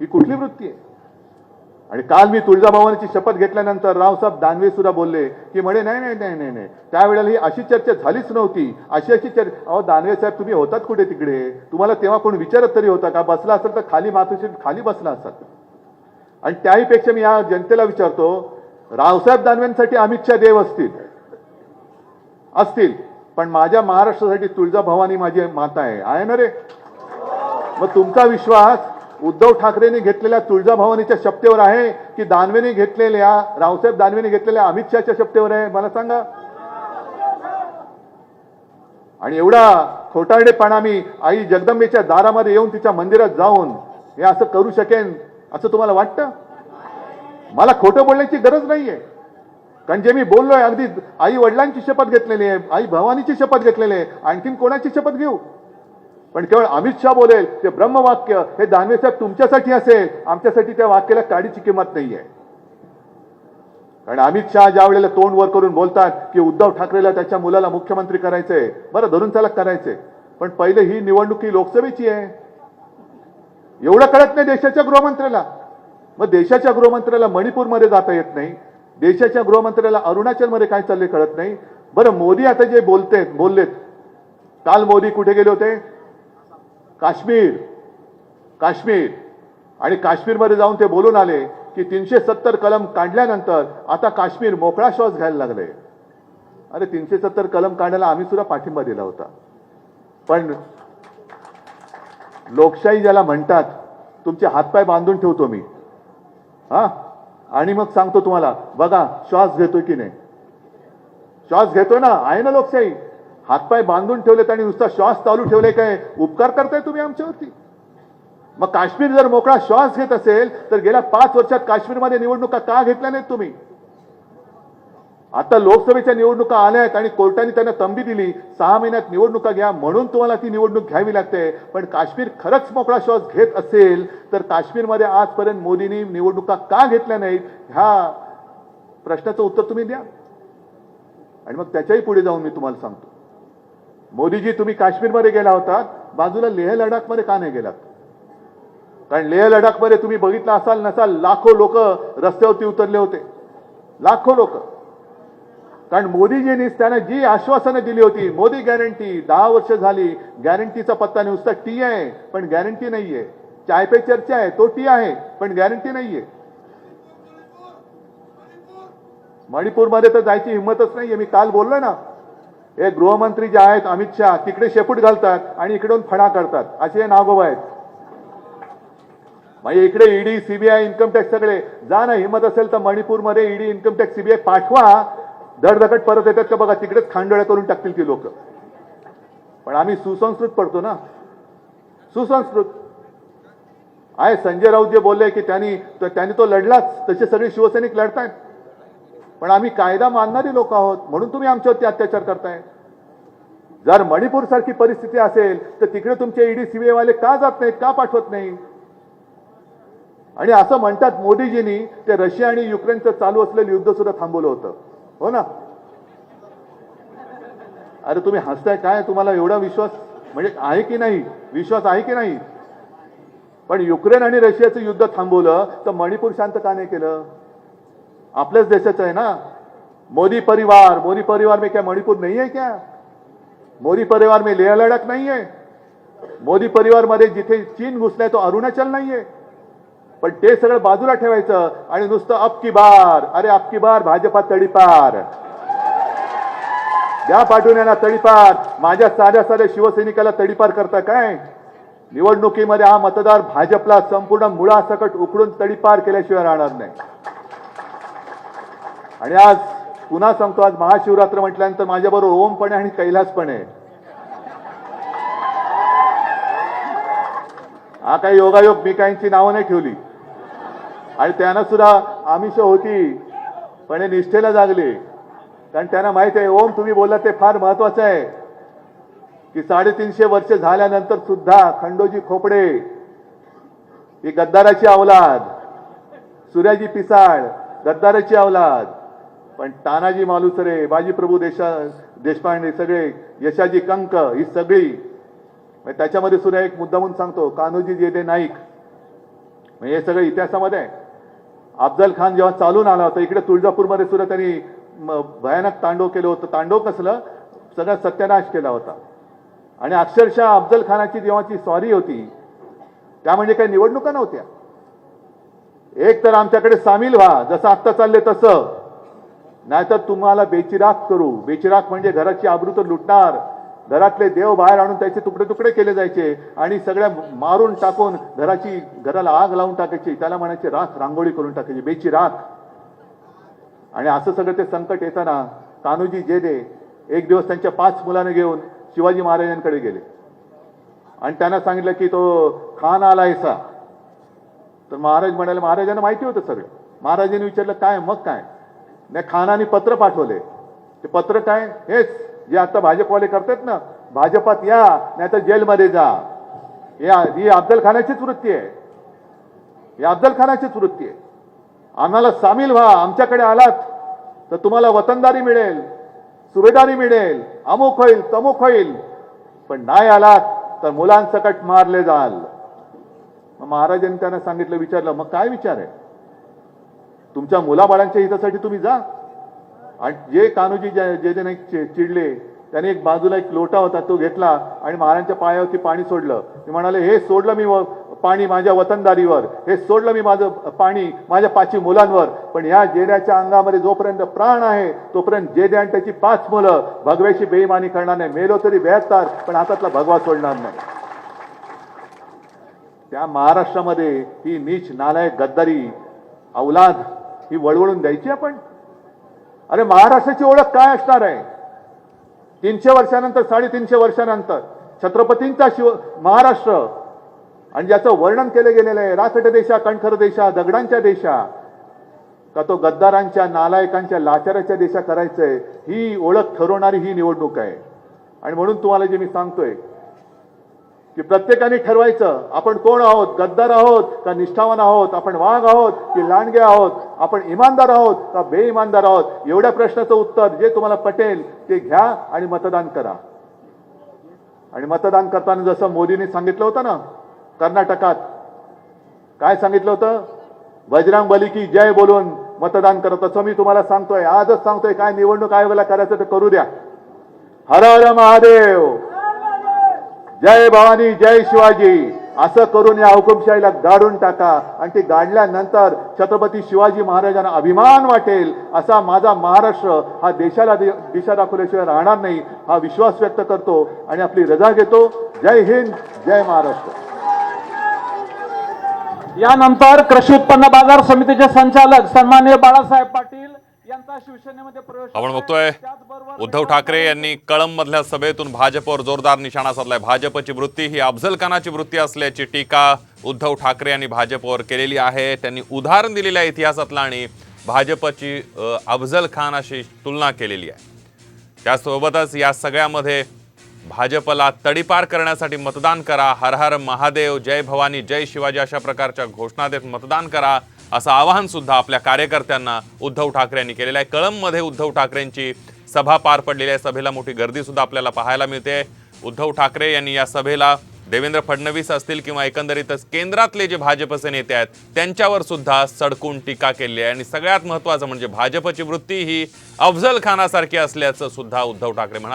ही कुठली वृत्ती आहे? आणि काल मी तुळजाभवानीची शपथ घेतल्यानंतर रावसाहेब दानवे सुद्धा बोलले की म्हणे नाही नाही नाही नाही नाही. त्यावेळेला ही अशी चर्चा झालीच नव्हती. अशी अशी चर्चा अहो दानवे साहेब तुम्ही होतात कुठे तिकडे? तुम्हाला तेव्हा कोण विचारत तरी होता का? बसला असेल तर खाली मातोशी खाली बसला असाल. आणि त्याहीपेक्षा मी या जनतेला विचारतो रावसाहेब दानवेंसाठी अमित शहा देव असतील. असतील. पण माझ्या महाराष्ट्रासाठी तुळजाभवानी माझी माता आहे. आहे ना रे? मग तुमचा विश्वास उद्धव ठाकरेंनी घेतलेल्या तुळजाभवानीच्या शपथेवर आहे की दानवेने घेतलेल्या रावसाहेब दानवेने घेतलेल्या अमित शहाच्या शपथेवर आहे? मला सांगा. आणि एवढा खोटारडेपणा मी आई जगदंबेच्या दारामध्ये येऊन तिच्या मंदिरात जाऊन हे असं करू शकेन असं तुम्हाला वाटतं? मला खोटं बोलण्याची गरज नाहीये. कारण जे मी बोललोय अगदी आई वडिलांची शपथ घेतलेली आहे आई भवानीची शपथ घेतलेली आहे. आणखीन कोणाची शपथ घेऊ? पण केवळ अमित शहा बोलेल ते ब्रह्मवाक्य हे दानवे साहेब तुमच्यासाठी असेल. आमच्यासाठी त्या वाक्याला काडीची किंमत नाही आहे कारण अमित शहा ज्या वेळेला तोंड वर करून बोलतात की उद्धव ठाकरेला त्याच्या मुलाला मुख्यमंत्री करायचंय बरं धरून चालक करायचंय. पण पहिले ही निवडणूक ही लोकसभेची आहे. एवढं कळत नाही देशाच्या गृहमंत्र्याला. मग देशाच्या गृहमंत्र्याला मणिपूरमध्ये जाता येत नाही. देशाच्या गृहमंत्र्याला अरुणाचलमध्ये काय चालले कळत नाही. बरं मोदी आता जे बोलतेत बोललेत. काल मोदी कुठे गेले होते? काश्मीर काश्मीर. आणि काश्मीरमध्ये जाऊन ते बोलून आले की तीनशे सत्तर कलम काढल्यानंतर आता काश्मीर मोकळा श्वास घ्यायला लागले. अरे तीनशे सत्तर कलम काढायला आम्ही सुद्धा पाठिंबा दिला होता. पण लोकशाही ज्याला म्हणतात तुमचे हातपाय बांधून ठेवतो मी. हा? आणि मग सांगतो तुम्हाला बघा श्वास घेतोय की नाही? श्वास घेतोय ना आहे ना लोकशाही? हातपाय बांधून ठेवलेत आणि नुसता श्वास चालू ठेवले काय? उपकार करताय तुम्ही आमच्यावरती? मग काश्मीर जर मोकळा श्वास घेत असेल तर गेल्या पाच वर्षात काश्मीरमध्ये निवडणुका का घेतल्या नाहीत तुम्ही? आता लोकसभेच्या निवडणुका आल्या आहेत आणि कोर्टाने त्यांना तंबी दिली. सहा महिन्यात निवडणुका घ्या म्हणून तुम्हाला ती निवडणूक घ्यावी लागते. पण काश्मीर खरंच मोकळा श्वास घेत असेल तर काश्मीरमध्ये आजपर्यंत मोदींनी निवडणुका का घेतल्या नाहीत? ह्या प्रश्नाचं उत्तर तुम्ही द्या. आणि मग त्याच्याही पुढे जाऊन मी तुम्हाला सांगतो. मोदीजी तुम्ही काश्मीरमध्ये गेला होता. बाजूला लेह लडाखमध्ये का नाही गेलात? कारण लेह लडाखमध्ये तुम्ही बघितलं असाल नसाल लाखो लोक रस्त्यावरती उतरले होते. लाखो लोक. कारण मोदीजींनी त्यांना जी आश्वासनं दिली होती मोदी गॅरंटी दहा वर्ष झाली गॅरंटीचा पत्ता नुसता टी आहे पण गॅरंटी नाहीये. चाय पे चर्चा आहे तो टी आहे पण गॅरंटी नाहीये. मणिपूरमध्ये तर जायची हिंमतच नाहीये. मी काल बोललो ना हे गृहमंत्री जे आहेत अमित शहा तिकडे शेपूट घालतात आणि इकडून फणा करतात. असे हे नागोबा आहेत. म्हणजे इकडे ईडी सीबीआय इन्कम टॅक्स सगळे. जा ना हिंमत असेल तर मणिपूरमध्ये ईडी इन्कम टॅक्स सीबीआय पाठवा. धडधकट परत येतात का बघा तिकडेच खांडोळ्या करून टाकतील ती लोक. पण आम्ही सुसंस्कृत पडतो ना. सुसंस्कृत. आहे संजय राऊत जे बोलले की त्यांनी तर त्यांनी तो लढलाच. तसे सगळे शिवसैनिक लढतायत. पण आम्ही कायदा मानणारी लोक आहोत म्हणून तुम्ही आमच्यावरती अत्याचार करताय. जर मणिपूर सारखी परिस्थिती असेल तर तिकडे तुमचे ईडी सीबीआय वाले का जात नाहीत का पाठवत नाही आणि असं म्हणतात मोदीजींनी ते रशिया आणि युक्रेनचं चालू असलेलं युद्ध सुद्धा थांबवलं होतं. हो ना? अरे तुम्ही हसताय काय? तुम्हाला एवढा विश्वास म्हणजे आहे की नाही? विश्वास आहे की नाही? पण युक्रेन आणि रशियाचं युद्ध थांबवलं तर मणिपूर शांत का नाही केलं? आपल्याच देशाचं आहे ना? मोदी परिवार मोदी परिवार में क्या मणिपुर नहीं है क्या? मोदी परिवार में लेह लडाख नाही आहे मोदी परिवारमध्ये जिथे चीन घुसलाय तो अरुणाचल नाहीये पण ते सगळं बाजूला ठेवायचं आणि नुसतं अप की बार अरे अप की बार भाजपा तडीपार. या पाठवण्याला तडीपार. माझ्या साध्या साध्या शिवसैनिकाला तडीपार करता काय? निवडणुकीमध्ये हा मतदार भाजपला संपूर्ण मुळासकट उकडून तडीपार केल्याशिवाय राहणार नाही. आणि आज पुन्हा सांगतो आज महाशिवरात्र म्हटल्यानंतर माझ्याबरोबर ओम पण आहे आणि कैलास पण आहे हा काही योगायोग मी काहींची नावं नाही ठेवली. आणि त्यांना सुद्धा आमिष होती पण हे निष्ठेला जागले. कारण त्यांना माहीत आहे ओम तुम्ही बोललात ते फार महत्वाचं आहे. की साडेतीनशे वर्ष झाल्यानंतर सुद्धा खंडोजी खोपडे ही गद्दाराची अवलाद सूर्याजी पिसाळ गद्दाराची अवलाद पण तानाजी मालुसरे बाजीप्रभू देशा देशपांडे सगळे यशाजी कंक ही सगळी. त्याच्यामध्ये सुद्धा एक मुद्दा म्हणून सांगतो कान्होजी जेदे नाईक. म्हणजे हे सगळं इतिहासामध्ये आहे. अफजल खान जेव्हा चालून आला होता इकडे तुळजापूरमध्ये सुद्धा त्यांनी भयानक तांडव केलं होतं. तांडव कसलं? सगळा सत्यानाश केला होता. आणि अक्षरशः अफजल खानाची जेव्हाची सॉरी होती त्या म्हणजे काही निवडणुका नव्हत्या. एक तर आमच्याकडे सामील व्हा जसं आत्ता चालले तसं. नाहीतर तुम्हाला बेचिराग करू. बेचिराग म्हणजे घराची आबरू तर लुटणार. घरातले देव बाहेर आणून त्याचे तुकडे तुकडे केले जायचे आणि सगळ्या मारून टाकून घराची घराला आग लावून टाकायची. त्याला म्हणायचे राख रांगोळी करून टाकायची. बेची राख आणि असं सगळं ते संकट येताना कान्होजी जेदे एक दिवस त्यांच्या पाच मुलांना घेऊन शिवाजी महाराजांकडे गेले. आणि त्यांना सांगितलं की तो खान आला आलायसा तर महाराज म्हणाले महाराजांना माहिती होतं सगळं. महाराजांनी विचारलं काय मग काय? नाही खानाने पत्र पाठवले. ते पत्र काय? हेच. जे आता भाजपवाले करतात ना भाजपात या नाही तर जेलमध्ये जा. या ही अफजल खानाचीच वृत्ती आहे. ही अफजल खानाचीच वृत्ती आहे. आम्हाला सामील व्हा आमच्याकडे आलात तर तुम्हाला वतनदारी मिळेल सुभेदारी मिळेल अमुक होईल तमुक होईल. पण नाही आलात तर मुलांसकट मारले जाल. मग महाराजांनी त्यांना सांगितलं विचारलं मग काय विचार आहे? तुमच्या मुलाबाळांच्या हितासाठी तुम्ही जा. आणि जे कान्होजी जे जे चि- चिडले त्याने एक बाजूला एक लोटा होता तो घेतला आणि महाराजांच्या पायावरती पाणी सोडलं. ते म्हणाले हे सोडलं मी पाणी माझ्या वतनदारीवर. हे सोडलं मी माझं पाणी माझ्या पाची मुलांवर. पण ह्या जेड्याच्या अंगामध्ये जोपर्यंत प्राण आहे तोपर्यंत जेड्या आणि त्याची पाच मुलं भगव्याची बेईमानी करणार नाही. मेलो तरी बेहत्तर पण हातातला भगवा सोडणार नाही. त्या महाराष्ट्रामध्ये ही नीच नालायक गद्दारी अवलाद ही वळवळून द्यायची आपण. अरे महाराष्ट्राची ओळख काय असणार आहे? तीनशे वर्षानंतर साडेतीनशे वर्षानंतर छत्रपतींचा शिव महाराष्ट्र आणि ज्याचं वर्णन केलं गेलेलं आहे राखट देशा कणखर देशा दगडांच्या देशा का तो गद्दारांच्या नालायकांच्या लाचाराच्या देशा करायचंय ही ओळख ठरवणारी ही निवडणूक आहे. आणि म्हणून तुम्हाला जे मी सांगतोय की प्रत्येकाने ठरवायचं आपण कोण आहोत? गद्दार आहोत का निष्ठावान आहोत? आपण वाघ आहोत की लांडगे आहोत? आपण इमानदार आहोत का बेइमानदार आहोत? एवढ्या प्रश्नाचं उत्तर जे तुम्हाला पटेल ते घ्या आणि मतदान करा. आणि मतदान करताना जसं मोदींनी सांगितलं होतं ना कर्नाटकात काय सांगितलं होतं? बजरंग बली की जय बोलून मतदान करत तसं मी तुम्हाला सांगतोय आजच सांगतोय काय निवडणूक आयोगाला करायचं ते करू द्या. हर हर महादेव! जय भवानी जय शिवाजी. असं करून या हुकुमशाहीला गाडून टाका. आणि ती गाडल्यानंतर छत्रपती शिवाजी महाराजांना अभिमान वाटेल असा माझा महाराष्ट्र हा देशाला दिशा दाखवल्याशिवाय राहणार नाही हा विश्वास व्यक्त करतो आणि आपली रजा घेतो. जय हिंद जय महाराष्ट्र. यानंतर कृषी उत्पन्न बाजार समितीचे संचालक सन्माननीय बाळासाहेब पाटील यांचा शिवसेनेमध्ये प्रवेश आपण. बघतोय उद्धव ठाकरे यांनी कळंब मधल्या सभेतून भाजपवर जोरदार निशाणा साधलाय. भाजपची वृत्ती ही अफजल खानाची वृत्ती असल्याची टीका उद्धव ठाकरे यांनी भाजपवर केलेली आहे. त्यांनी उदाहरण दिलेलं आहे इतिहासातलं आणि भाजपची अफजल खान अशी तुलना केलेली आहे. त्यासोबतच या सगळ्यामध्ये भाजपला तडीपार करण्यासाठी मतदान करा. हर हर महादेव जय भवानी जय शिवाजी अशा प्रकारच्या घोषणा देत मतदान करा. असं आवाहन सुद्धा आपल्या कार्यकर्त्यांना उद्धव ठाकरे यांनी केलेलं आहे. कळंबमध्ये उद्धव ठाकरेंची सभा पार पडलेली आहे. सभेला मोठी गर्दी सुद्धा आपल्याला पाहायला मिळते. उद्धव ठाकरे यांनी या सभेला देवेंद्र फडणवीस असतील किंवा एकंदरीतच केंद्रातले जे भाजपचे नेते आहेत त्यांच्यावर सुद्धा सडकून टीका केली आहे. आणि सगळ्यात महत्त्वाचं म्हणजे भाजपची वृत्ती ही अफजल खानासारखी असल्याचं सुद्धा उद्धव ठाकरे म्हणाले.